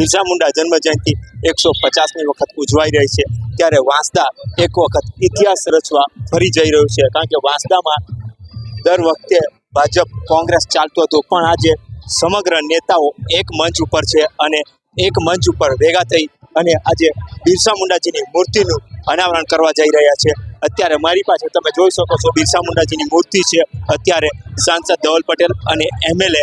બિરસા મુંડા જન્મ જયંતિ એકસો પચાસમી વખત ઉજવાઈ રહી છે. ત્યારે વાંસદા એક વખત ઇતિહાસ રચવા ફરી જઈ રહ્યું છે. કારણ કે વાંસદામાં દર વખતે ભાજપ કોંગ્રેસ ચાલતું હતું. પણ આજે સમગ્ર નેતાઓ એક મંચ ઉપર છે અને એક મંચ ઉપર ભેગા થઈ અને આજે બિરસા મુંડાજીની મૂર્તિનું અનાવરણ કરવા જઈ રહ્યા છે. અત્યારે મારી પાસે તમે જોઈ શકો છો બિરસા મુંડાજીની મૂર્તિ છે. અત્યારે સાંસદ ધવલ પટેલ અને એમએલએ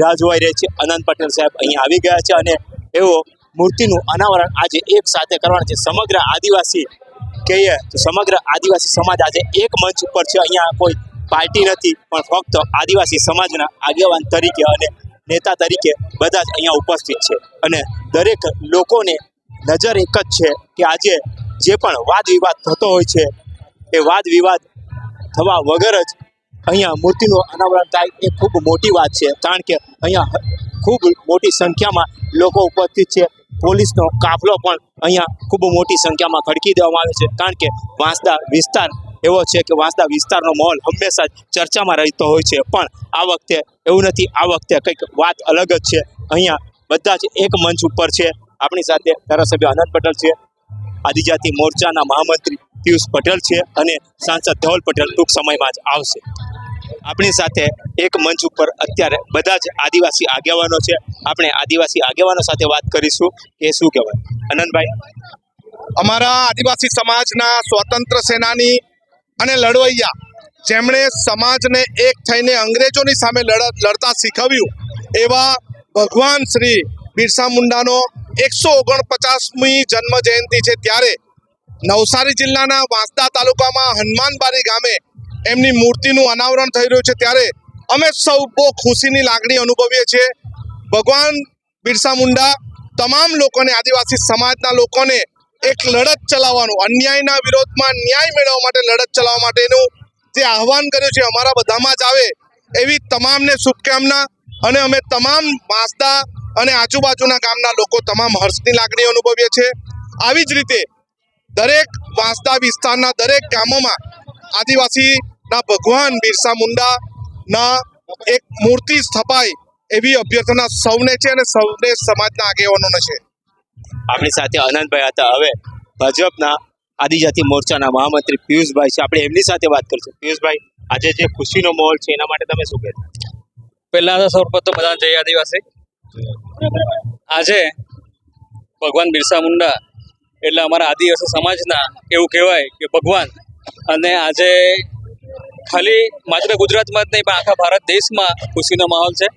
રાહ જોવાઈ રહી છે. અનંત પટેલ સાહેબ અહીંયા આવી ગયા છે અને એવો મૂર્તિનું અનાવરણ આજે એક સાથે કરવાનું છે. સમગ્ર આદિવાસી કહીએ તો સમગ્ર આદિવાસી સમાજ આજે એક મંચ ઉપર છે. અહીંયા કોઈ પાર્ટી નથી, પણ ફક્ત આદિવાસી સમાજના આગેવાન તરીકે અને નેતા તરીકે બધા જ અહીંયા ઉપસ્થિત છે. અને દરેક લોકોને નજર એક જ છે કે આજે જે પણ વાદ વિવાદ થતો હોય છે, એ વાદ વિવાદ થવા વગર જ અહીંયા મૂર્તિનું અનાવરણ થાય. એ ખૂબ મોટી વાત છે, કારણ કે અહીંયા ખૂબ મોટી સંખ્યામાં લોકો ઉપસ્થિત છે. પોલીસનો કાફલો પણ અહીંયા ખૂબ મોટી સંખ્યામાં ખડકી દેવામાં આવે છે. કારણ કે વાંસદા વિસ્તાર એવો છે કે વાંસદા વિસ્તારનો માહોલ હંમેશા ચર્ચામાં રહેતો હોય છે. પણ આ વખતે એવું નથી. આ વખતે કંઈક વાત અલગ જ છે. અહીંયા બધા જ એક મંચ ઉપર છે. આપણી સાથે ધારાસભ્ય આનંદ પટેલ છે. આદિજાતિ મોરચાના મહામંત્રી પિયુષ પટેલ છે. અને સાંસદ ધવલ પટેલ ટૂંક સમયમાં જ આવશે. આપણી સાથે એક મંચ ઉપર અત્યારે બધા જ આદિવાસી આગેવાનો છે. આપણે આદિવાસી આગેવાનો સાથે વાત કરીશું કે શું કહેવાય? અનંતભાઈ. અમારા આદિવાસી સમાજના સ્વતંત્ર સેનાની અને લડવૈયા, જેમણે સમાજને એક થઈને અંગ્રેજોની સામે લડત શીખવ્યું, એવા ભગવાન શ્રી બિરસા મુંડાનો એકસો ઓગણપચાસમી જન્મ જયંતિ છે ત્યારે નવસારી જિલ્લાના વાંસદા તાલુકામાં હનુમાનબારી ગામે એમની મૂર્તિનું અનાવરણ થઈ રહ્યું છે. ત્યારે અમે સૌ બહુ ખુશીની લાગણી અનુભવીએ છીએ. ભગવાન બિરસા મુંડા તમામ લોકોને, આદિવાસી સમાજના લોકોને એક લડત ચલાવવાનું, અન્યાયના વિરોધમાં ન્યાય મેળવવા માટે લડત ચલાવવા માટેનું જે આહવાન કર્યું છે, અમારા બધામાં જ આવે એવી તમામને શુભકામના અને અમે તમામ વાંસદા અને આજુબાજુના ગામના લોકો તમામ હર્ષની લાગણી અનુભવીએ છીએ. આવી જ રીતે દરેક વાંસદા વિસ્તારના દરેક ગામોમાં આદિવાસીના ભગવાન બિરસા મુંડાના એક મૂર્તિ સ્થપાય એવી અભ્યર્થના સૌને છે અને સૌને સમાજના આગેવાનોને છે. આપણી સાથે આનંદભાઈ હતા. હવે ભાજપના આદિજાતિ મોરચાના મહામંત્રી પિયુષભાઈ છે. આપણે એમની સાથે વાત કરીશું. પિયુષભાઈ આજે જે ખુશીનો માહોલ છે એના માટે તમે શું કહેશો? પહેલા તો સૌપ્રથમ બધા જય આદિવાસી. આજે ભગવાન બિરસા મુંડા એટલે અમારા આદિવાસી સમાજના એવું કહેવાય કે ભગવાન અને આજે ખાલી માત્ર ગુજરાતમાં જ નહીં, પણ આખા ભારત દેશમાં ખુશીનો માહોલ છે.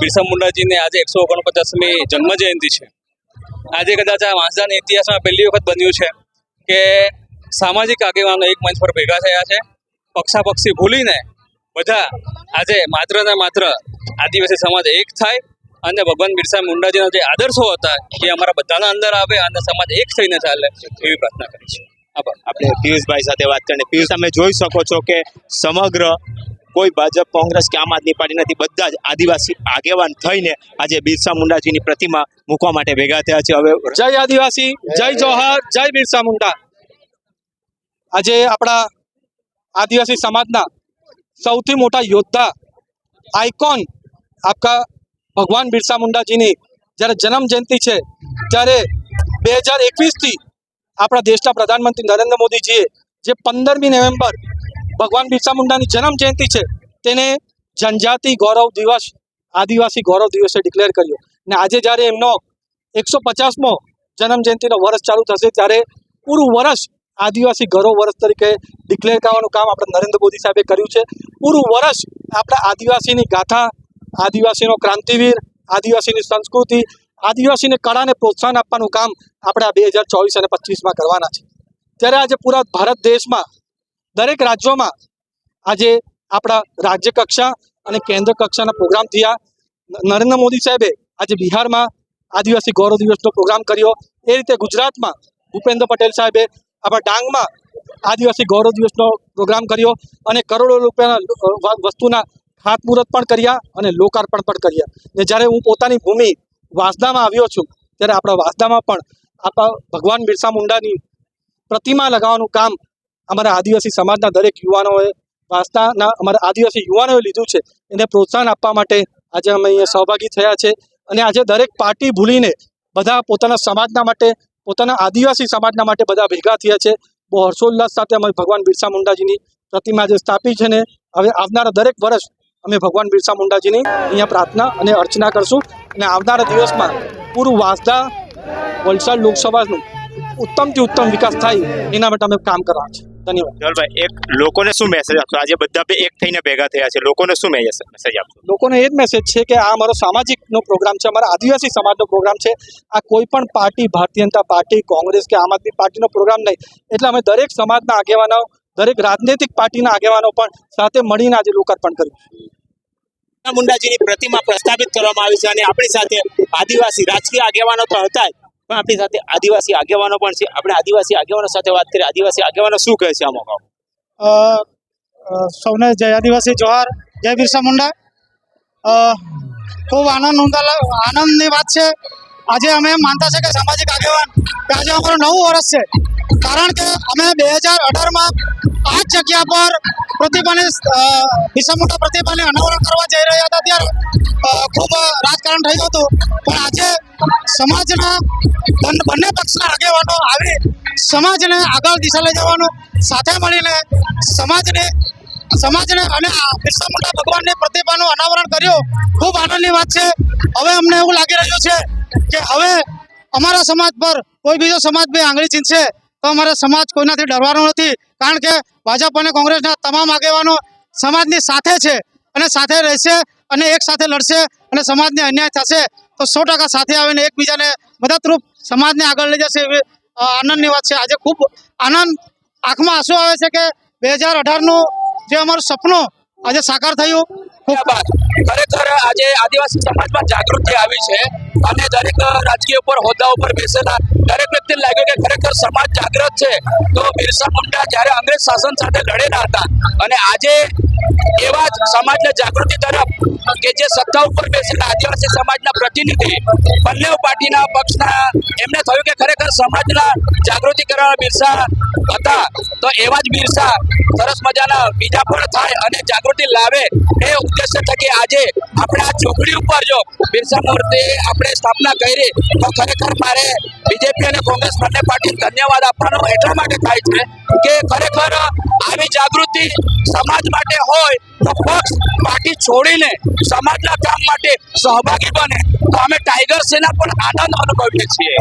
બિરસા મુંડાજીને આજે એકસો ઓગણપચાસમી જન્મ જયંતિ છે. આજે કદાચ આ વાંસદાના ઇતિહાસમાં પહેલી વખત બન્યું છે કે સામાજિક આગેવાનો એક મંચ પર ભેગા થયા છે. પક્ષાપક્ષી ભૂલીને બધા આજે માત્ર ને માત્ર આદિવાસી સમાજ એક થાય અને ભગવાન બિરસા મુંડાજીના જે આદર્શો હતા, એ અમારા બધાના અંદર આવે અને સમાજ એક થઈને ચાલે એવી પ્રાર્થના કરી છે આપણે પિયુષભાઈ સાથે વાત કરીને, પિયુષ, તમે જોઈ શકો છો કે સમગ્ર કોઈ ભાજપ, કોંગ્રેસ કે આમ આદમી પાર્ટી નથી, બધા જ આદિવાસી આગેવાન થઈને આજે બિરસા મુંડાજીની પ્રતિમા મૂકવા માટે ભેગા થયા છે. હવે જય આદિવાસી, જય જોહાર, જય બિરસા મુંડા. આજે આપણા આદિવાસી સમાજના સૌથી મોટા યોદ્ધા, આઇકોન આપકા ભગવાન બિરસા મુંડાજીની જ્યારે જન્મ જયંતિ છે, ત્યારે બે હજાર એકવીસથી આપણા દેશના પ્રધાનમંત્રી નરેન્દ્ર મોદીજીએ જે પંદરમી નવેમ્બર ભગવાન બિરસા મુંડાની જન્મ જયંતિ છે, તેને જનજાતિ ગૌરવ દિવસ, આદિવાસી ગૌરવ દિવસે ડિક્લેર કર્યો. ને આજે જ્યારે એમનો એકસો પચાસમો જન્મજયંતિનો વર્ષ ચાલુ થશે, ત્યારે પૂરું વર્ષ આદિવાસી ગૌરવ વર્ષ તરીકે ડિક્લેર કરવાનું કામ આપણે નરેન્દ્ર મોદી સાહેબે કર્યું છે. પૂરું વર્ષ આપણા આદિવાસીની ગાથા, આદિવાસીનો ક્રાંતિવીર, આદિવાસીની સંસ્કૃતિ આદિવાસીની કળાને પ્રોત્સાહન આપવાનું કામ આપણે આ બે હજાર ચોવીસ અને પચીસમાં કરવાના છે. ત્યારે આજે પૂરા ભારત દેશમાં, દરેક રાજ્યોમાં આજે આપણા રાજ્ય કક્ષા અને કેન્દ્ર કક્ષાના પ્રોગ્રામ થયા. નરેન્દ્ર મોદી સાહેબે આજે બિહારમાં આદિવાસી ગૌરવ દિવસનો પ્રોગ્રામ કર્યો. એ રીતે ગુજરાતમાં ભૂપેન્દ્ર પટેલ સાહેબે આપણા ડાંગમાં આદિવાસી ગૌરવ દિવસનો પ્રોગ્રામ કર્યો અને કરોડો રૂપિયાના વસ્તુના ખાતમુહૂર્ત પણ કર્યા અને લોકાર્પણ પણ કર્યા. ને જ્યારે હું પોતાની ભૂમિ વાંસદામાં આવ્યો છું, ત્યારે આપણા વાસદામાં પણ આપણા ભગવાન બિરસા મુંડાની પ્રતિમા લગાવવાનું કામ અમારા આદિવાસી સમાજના દરેક યુવાનોએ, વાસદાના અમારા આદિવાસી યુવાનોએ લીધું છે. એને પ્રોત્સાહન આપવા માટે આજે અમે અહીંયા સહભાગી થયા છે અને આજે દરેક પાર્ટી ભૂલીને બધા પોતાના સમાજના માટે, પોતાના આદિવાસી સમાજના માટે બધા ભેગા થયા છે. બહુ હર્ષોલ્લાસ સાથે અમે ભગવાન બિરસા મુંડાજીની પ્રતિમા જે સ્થાપી છે ને, હવે આવનારા દરેક વર્ષ અમે ભગવાન બિરસા મુંડાજીની અહીંયા પ્રાર્થના અને અર્ચના કરશું. અને આવનારા દિવસમાં પૂરું વાંસદા વલસાડ લોકસભાનું ઉત્તમથી ઉત્તમ વિકાસ થાય એના માટે અમે કામ કરવા છે. ધન્યવાદ. ધવલભાઈ એક લોકોને શું મેસેજ આપશો? આજે બધા એક થઈને ભેગા થયા છે. લોકોને શું મેસેજ આપશો? લોકોને એ જ મેસેજ છે કે આ અમારો સામાજિકનો પ્રોગ્રામ છે અમારા આદિવાસી સમાજનો પ્રોગ્રામ છે. આ કોઈ પણ પાર્ટી ભારતીય જનતા પાર્ટી કોંગ્રેસ કે આમ આદમી પાર્ટીનો પ્રોગ્રામ નહીં. એટલે અમે દરેક સમાજના આગેવાનો દરેક રાજનૈતિક પાર્ટીના આગેવાનો પણ સાથે મળીને આજે લોકાર્પણ કર્યું મુંડાજીની પ્રતિમા પ્રસ્થાપિત કરવામાં આવી છે અને આપણી સાથે આદિવાસી, રાજકીય આગેવાનો તો હતા. પણ આપણી સાથે આદિવાસી આગેવાનો પણ છે. આપણે આદિવાસી આગેવાનો સાથે વાત કરીએ. આદિવાસી આગેવાનો શું કહે છે આ મોકા સૌને જય આદિવાસી, જોહાર. જય બિરસા મુંડા. ખૂબ આનંદ નોંધાલા આનંદની વાત છે. આજે અમે માનતા છે કે સામાજિક આગેવાન કે આજે અમારું નવું વર્ષ છે. કારણ કે અમે બે હજાર અઢારમાં આ જગ્યા પર પ્રતિભાને અ, મોટા પ્રતિભાને અનાવરણ કરવા જઈ રહ્યા હતા ત્યારે ખૂબ રાજકારણ થઈ ગયું હતું. પણ આજે સમાજના બન- પક્ષના આગેવાનો આવી સમાજને આગળ દિશા લઈ જવાનું સાથે મળીને સમાજને સમાજને અને બિરસા મુંડા ભગવાનની પ્રતિભાનું અનાવરણ કર્યું ખૂબ આનંદની વાત છે. હવે અમને એવું લાગી રહ્યું છે કે હવે અમારા સમાજ પર કોઈ બીજો સમાજ બે આંગળી ચીંધશે. તો અમારે સમાજ કોઈનાથી ડરવાનો નથી. કારણ કે ભાજપ અને કોંગ્રેસના તમામ આગેવાનો સમાજની સાથે છે અને સાથે રહેશે અને એક સાથે લડશે અને સમાજને અન્યાય થશે. તો સો સાથે આવીને એકબીજાને મદદરૂપ સમાજને આગળ લઈ જશે એવી આનંદની વાત છે. આજે ખૂબ આનંદ આંખમાં આંસુ આવે છે કે બે હજાર અઢારનું જે અમારું સપનું આજે સાકાર થયું. ખૂબ ખરેખર આજે આદિવાસી સમાજમાં જાગૃતિ આવી છે અને દરેક રાજકીય ઉપર હોદ્દા ઉપર બેસેલા દરેક વ્યક્તિને લાગ્યું કે ખરેખર સમાજ જાગૃત છે? તો બિરસા મુંડા જ્યારે અંગ્રેજ શાસન સાથે લડેલા હતા અને આજે એવા જ સમાજને જાગૃતિ તરફ કે જે સત્તા ઉપર બેસેલા આદિવાસી સમાજના પ્રતિનિધિ બંને પાર્ટીના પક્ષના, એમને થયું કે ખરેખર સમાજના જાગૃતિ કરવાના બિરસા હતા. તો એવા જ બિરસા સરસ મજાના બીજા પણ થાય અને જાગૃતિ લાવે એ ઉદ્દેશ્ય થકી આજે આપણે આ ચોકડી ઉપર જો બિરસા મૂર્તિ આપણે સ્થાપના કરી, તો ખરેખર મારે બીજેપી અને કોંગ્રેસ બંને પાર્ટી ધન્યવાદ આપવાનો એટલા માટે થાય છે કે ખરેખર આવી જાગૃતિ સમાજ માટે હોય તો પક્ષ પાર્ટી છોડીને સમાજના કામ માટે સહભાગી બને તો અમે ટાઈગર સેના પણ આનંદ અનુભવીએ છીએ